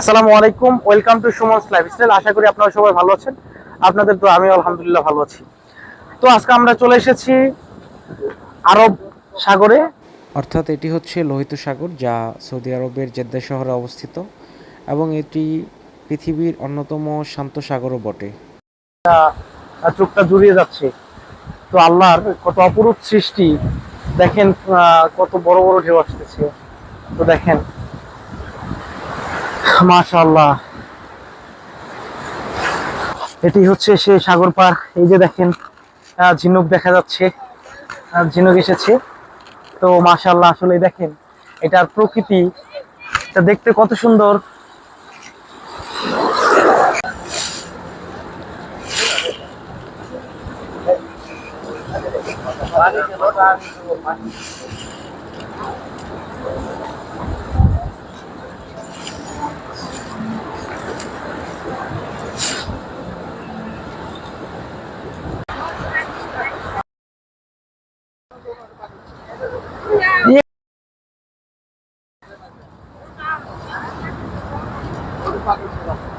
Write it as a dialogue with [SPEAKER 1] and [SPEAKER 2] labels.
[SPEAKER 1] আসসালামু আলাইকুম welcome to Sumon's lifestyle. আশা করি আপনারা সবাই ভালো আছেন। আপনাদের তো আমি আলহামদুলিল্লাহ ভালো আছি। তো আজকে আমরা চলে এসেছি আরব সাগরে।
[SPEAKER 2] অর্থাৎ এটি হচ্ছে লোহিত সাগর যা সৌদি আরবের জেদ্দা শহরে অবস্থিত এবং এটি পৃথিবীর অন্যতম শান্ত সাগরও বটে।
[SPEAKER 1] চোখটা জুড়িয়ে যাচ্ছে। তো আল্লাহর কত অপরূপ সৃষ্টি। দেখেন কত বড় বড় ঢেউ আসতেছে। তো দেখেন মাশাআল্লাহ। এটি হচ্ছে সে সাগর পার। এই যে দেখেন ঝিনুক দেখা যাচ্ছে ঝিনুক এসেছে। তো মাশাআল্লাহ, আসলে দেখেন, এটার প্রকৃতি, এটা দেখতে কত সুন্দর। 你好